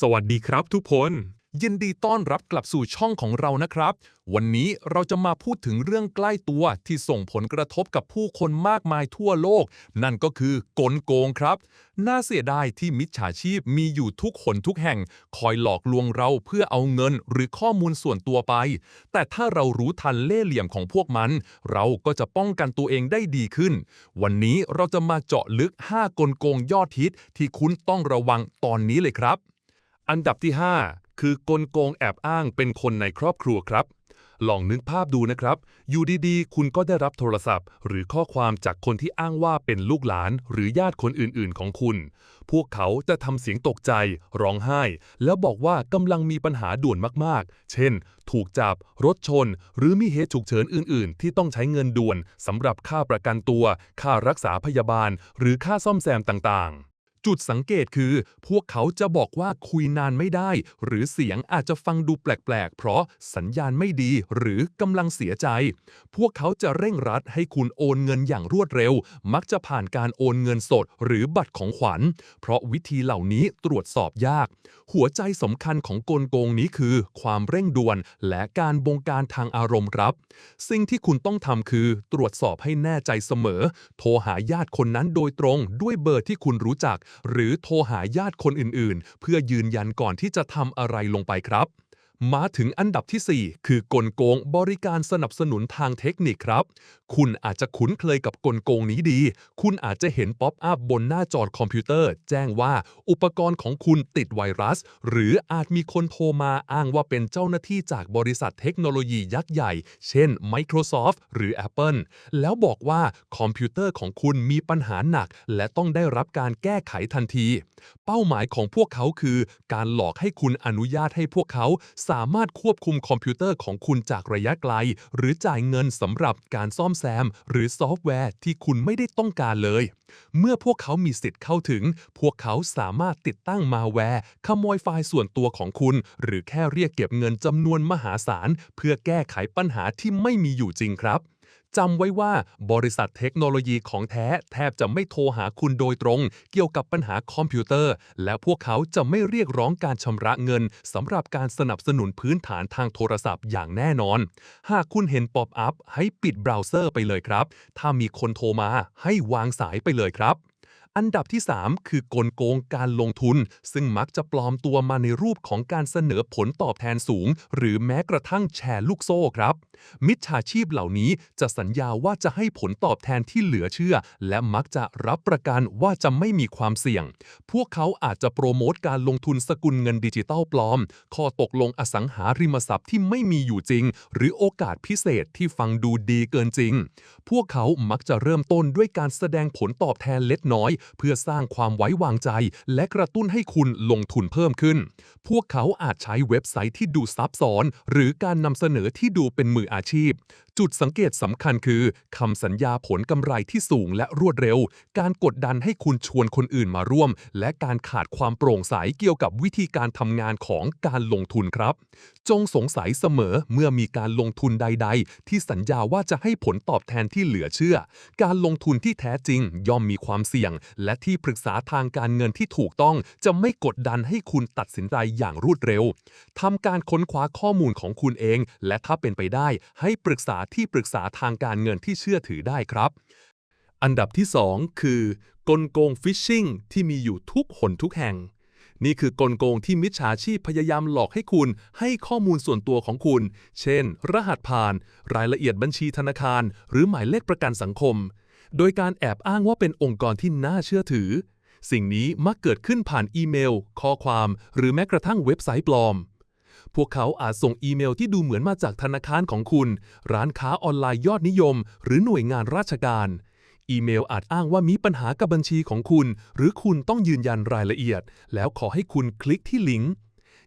สวัสดีครับทุกคน ยินดีต้อนรับกลับสู่ช่องของเรานะครับ วันนี้เราจะมาพูดถึงเรื่องใกล้ตัวที่ส่งผลกระทบกับผู้คนมากมายทั่วโลก นั่นก็คือกลโกงครับ น่าเสียดายที่มิจฉาชีพมีอยู่ทุกคนทุกแห่ง คอยหลอกลวงเราเพื่อเอาเงินหรือข้อมูลส่วนตัวไป แต่ถ้าเรารู้ทันเล่ห์เหลี่ยมของพวกมัน เราก็จะป้องกันตัวเองได้ดีขึ้น วันนี้เราจะมาเจาะลึก 5 กลโกงยอดฮิตที่คุณต้องระวังตอนนี้เลยครับ อันดับที่ 5 คือกลโกงแอบอ้างเป็นคนในครอบครัวครับ ลองนึกภาพดูนะครับ อยู่ดีๆ คุณก็ได้รับโทรศัพท์ หรือข้อความจากคนที่อ้างว่าเป็นลูกหลานหรือญาติคนอื่นๆ ของคุณ พวกเขาจะทำเสียงตกใจ ร้องไห้ แล้วบอกว่ากำลังมีปัญหาด่วนมากๆ เช่น ถูกจับ รถชน หรือมีเหตุฉุกเฉินอื่น ๆ ที่ต้องใช้เงินด่วนสำหรับค่าประกันตัว ค่ารักษาพยาบาล หรือค่าซ่อมแซมต่างๆ จุดสังเกตคือ พวกเขาจะบอกว่าคุยนานไม่ได้ หรือเสียงอาจจะฟังดูแปลกๆ เพราะสัญญาณไม่ดีหรือกำลังเสียใจ พวกเขาจะเร่งรัดให้คุณโอนเงินอย่างรวดเร็ว มักจะผ่านการโอนเงินสด หรือบัตรของขวัญ เพราะวิธีเหล่านี้ตรวจสอบยาก หัวใจสำคัญของกลโกงนี้คือ ความเร่งด่วน และการบงการทางอารมณ์ครับ สิ่งที่คุณต้องทำคือตรวจสอบให้แน่ใจเสมอ โทรหาญาติคนนั้นโดยตรงด้วยเบอร์ที่คุณรู้จักหรือโทรหาญาติคนอื่นๆ เพื่อยืนยันก่อนที่จะทำอะไรลงไปครับ มาถึงอันดับที่ 4 คือกลโกงบริการสนับสนุนทางเทคนิคครับ คุณอาจจะคุ้นเคยกับกลโกงนี้ดี คุณอาจจะเห็นป๊อปอัพบนหน้าจอคอมพิวเตอร์ แจ้งว่าอุปกรณ์ของคุณติดไวรัส หรืออาจมีคนโทรมาอ้างว่าเป็นเจ้าหน้าที่จากบริษัทเทคโนโลยียักษ์ใหญ่ เช่น Microsoft หรือ Apple แล้วบอกว่าคอมพิวเตอร์ของคุณมีปัญหาหนัก และต้องได้รับการแก้ไขทันทีเป้าหมายของพวกเขาคือ การหลอกให้คุณอนุญาตให้พวกเขาสามารถควบคุมคอมพิวเตอร์ของคุณจากระยะไกล หรือจ่ายเงินสำหรับการซ่อมแซม หรือซอฟต์แวร์ที่คุณไม่ได้ต้องการเลย เมื่อพวกเขามีสิทธิ์เข้าถึง พวกเขาสามารถติดตั้งมาแวร์ขโมยไฟล์ส่วนตัวของคุณ หรือแค่เรียกเก็บเงินจำนวนมหาศาลเพื่อแก้ไขปัญหาที่ไม่มีอยู่จริงครับ จำไว้ว่าบริษัทเทคโนโลยีของแท้แทบจะไม่โทรหาคุณโดยตรง เกี่ยวกับปัญหาคอมพิวเตอร์ และพวกเขาจะไม่เรียกร้องการชำระเงินสำหรับการสนับสนุนพื้นฐานทางโทรศัพท์อย่างแน่นอน หากคุณเห็นป๊อปอัพให้ปิดเบราว์เซอร์ไปเลยครับ ถ้ามีคนโทรมาให้วางสายไปเลยครับ อันดับที่ 3 คือกลโกงการลงทุน ซึ่งมักจะปลอมตัวมาในรูปของการเสนอผลตอบแทนสูง หรือแม้กระทั่งแชร์ลูกโซ่ครับ มิจฉาชีพเหล่านี้จะสัญญาว่าจะให้ผลตอบแทนที่เหลือเชื่อ และมักจะรับประกันว่าจะไม่มีความเสี่ยง พวกเขาอาจจะโปรโมทการลงทุนสกุลเงินดิจิตัลปลอม ข้อตกลงอสังหาริมทรัพย์ที่ไม่มีอยู่จริง หรือโอกาสพิเศษที่ฟังดูดีเกินจริง พวกเขามักจะเริ่มต้นด้วยการแสดงผลตอบแทนเล็กน้อยเพื่อสร้างความไว้วางใจ และกระตุ้นให้คุณลงทุนเพิ่มขึ้น พวกเขาอาจใช้เว็บไซต์ที่ดูซับซ้อน หรือการนำเสนอที่ดูเป็นมืออาชีพ จุดสังเกตสำคัญคือคำสัญญาผลกำไรที่สูงและรวดเร็ว การกดดันให้คุณชวนคนอื่นมาร่วม และการขาดความโปร่งใสเกี่ยวกับวิธีการทำงานของการลงทุนครับ จงสงสัยเสมอเมื่อมีการลงทุนใด ๆ ที่สัญญาว่าจะให้ผลตอบแทนที่เหลือเชื่อ การลงทุนที่แท้จริงย่อมมีความเสี่ยง และที่ปรึกษาทางการเงินที่ถูกต้องจะไม่กดดันให้คุณตัดสินใจอย่างรวดเร็วทำการค้นคว้าข้อมูลของคุณเอง และถ้าเป็นไปได้ให้ปรึกษาที่ปรึกษาทางการเงินที่เชื่อถือได้ครับ อันดับที่ 2 คือกลโกงฟิชชิงที่มีอยู่ทุกหนทุกแห่ง นี่คือกลโกงที่มิจฉาชีพพยายามหลอกให้คุณ ให้ข้อมูลส่วนตัวของคุณ เช่น รหัสผ่าน รายละเอียดบัญชีธนาคาร หรือหมายเลขประกันสังคม โดยการแอบอ้างว่าเป็นองค์กรที่น่าเชื่อถือ สิ่งนี้มักเกิดขึ้นผ่านอีเมล ข้อความ หรือแม้กระทั่งเว็บไซต์ปลอม พวกเขาอาจส่งอีเมลที่ดูเหมือนมาจากธนาคารของคุณ ร้านค้าออนไลน์ยอดนิยม หรือหน่วยงานราชการ อีเมลอาจอ้างว่ามีปัญหากับบัญชีของคุณ หรือคุณต้องยืนยันรายละเอียด แล้วขอให้คุณคลิกที่ลิงก์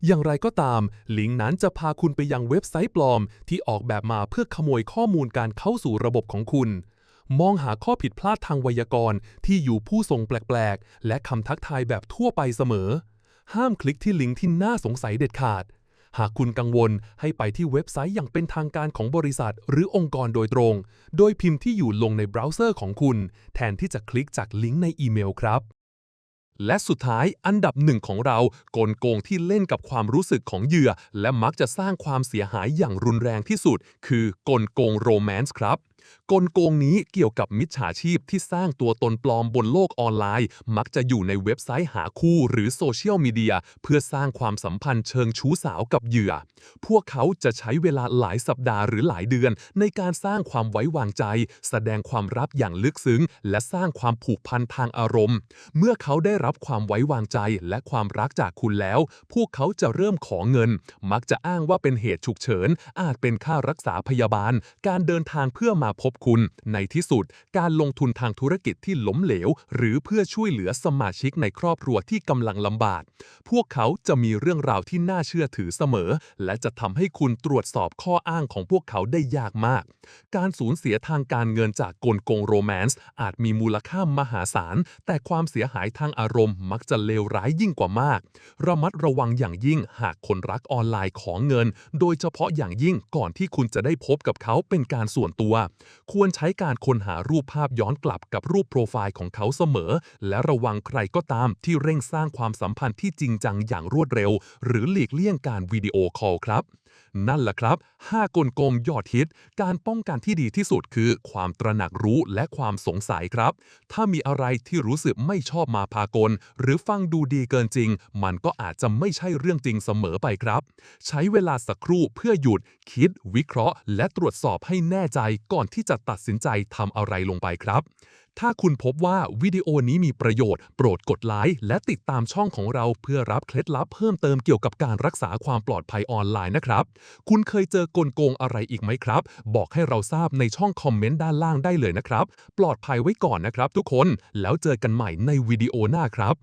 อย่างไรก็ตาม ลิงก์นั้นจะพาคุณไปยังเว็บไซต์ปลอม ที่ออกแบบมาเพื่อขโมยข้อมูลการเข้าสู่ระบบของคุณ มองหาข้อผิดพลาดทางไวยากรณ์ ที่อยู่ผู้ส่งแปลก ๆ และคำทักทายแบบทั่วไปเสมอ ห้ามคลิกที่ลิงก์ที่น่าสงสัยเด็ดขาด หากคุณกังวลให้ไปที่เว็บไซต์อย่างเป็นทางการของบริษัท หรือองค์กรโดยตรง โดยพิมพ์ที่อยู่ลงในเบราว์เซอร์ของคุณ แทนที่จะคลิกจากลิงก์ในอีเมลครับ และสุดท้ายอันดับหนึ่งของเรากลโกงที่เล่นกับความรู้สึกของเหยื่อ และมักจะสร้างความเสียหายอย่างรุนแรงที่สุด คือกลโกงโรแมนต์ครับ กลโกงนี้เกี่ยวกับมิจฉาชีพที่สร้างตัวตนปลอมบนโลกออนไลน์ มักจะอยู่ในเว็บไซต์หาคู่หรือโซเชียลมีเดียเพื่อสร้างความสัมพันธ์เชิงชู้สาวกับเหยื่อ พวกเขาจะใช้เวลาหลายสัปดาห์หรือหลายเดือน ในการสร้างความไว้วางใจ แสดงความรับอย่างลึกซึ้ง และสร้างความผูกพันทางอารมณ์ เมื่อเขาได้รับความไว้วางใจและความรักจากคุณแล้ว พวกเขาจะเริ่มขอเงิน มักจะอ้างว่าเป็นเหตุฉุกเฉิน อาจเป็นค่ารักษาพยาบาล การเดินทางเพื่อมาพบคุณ ในที่สุด การลงทุนทางธุรกิจที่ล้มเหลว หรือเพื่อช่วยเหลือสมาชิกในครอบครัวที่กำลังลำบาก พวกเขาจะมีเรื่องราวที่น่าเชื่อถือเสมอ และจะทำให้คุณตรวจสอบข้ออ้างของพวกเขาได้ยากมาก การสูญเสียทางการเงินจากกลโกงโรแมนต์อาจมีมูลค่ามหาศาล แต่ความเสียหายทางอารมณ์มักจะเลวร้ายยิ่งกว่ามาก ระมัดระวังอย่างยิ่งหากคนรักออนไลน์ของเงิน โดยเฉพาะอย่างยิ่งก่อนที่คุณจะได้พบกับเขาเป็นการส่วนตัวควรใช้การค้นหารูปภาพย้อนกลับกับรูปโปรไฟล์ของเขาเสมอ และระวังใครก็ตามที่เร่งสร้างความสัมพันธ์ที่จริงจังอย่างรวดเร็ว หรือหลีกเลี่ยงการวิดีโอคอลครับ นั่นแหละครับ 5 กลโกงยอดฮิต การป้องกันที่ดีที่สุดคือ ความตระหนักรู้และความสงสัยครับ ถ้ามีอะไรที่รู้สึกไม่ชอบมาพากล หรือฟังดูดีเกินจริง มันก็อาจจะไม่ใช่เรื่องจริงเสมอไปครับ ใช้เวลาสักครู่เพื่อหยุด คิด วิเคราะห์ และตรวจสอบให้แน่ใจก่อนที่จะตัดสินใจทำอะไรลงไปครับ ถ้าคุณพบว่าวิดีโอนี้มีประโยชน์ โปรดกดไลค์และติดตามช่องของเราเพื่อรับเคล็ดลับเพิ่มเติมเกี่ยวกับการรักษาความปลอดภัยออนไลน์นะครับ คุณเคยเจอกลโกงอะไรอีกไหมครับ บอกให้เราทราบในช่องคอมเมนต์ด้านล่างได้เลยนะครับ ปลอดภัยไว้ก่อนนะครับทุกคน แล้วเจอกันใหม่ในวิดีโอหน้าครับ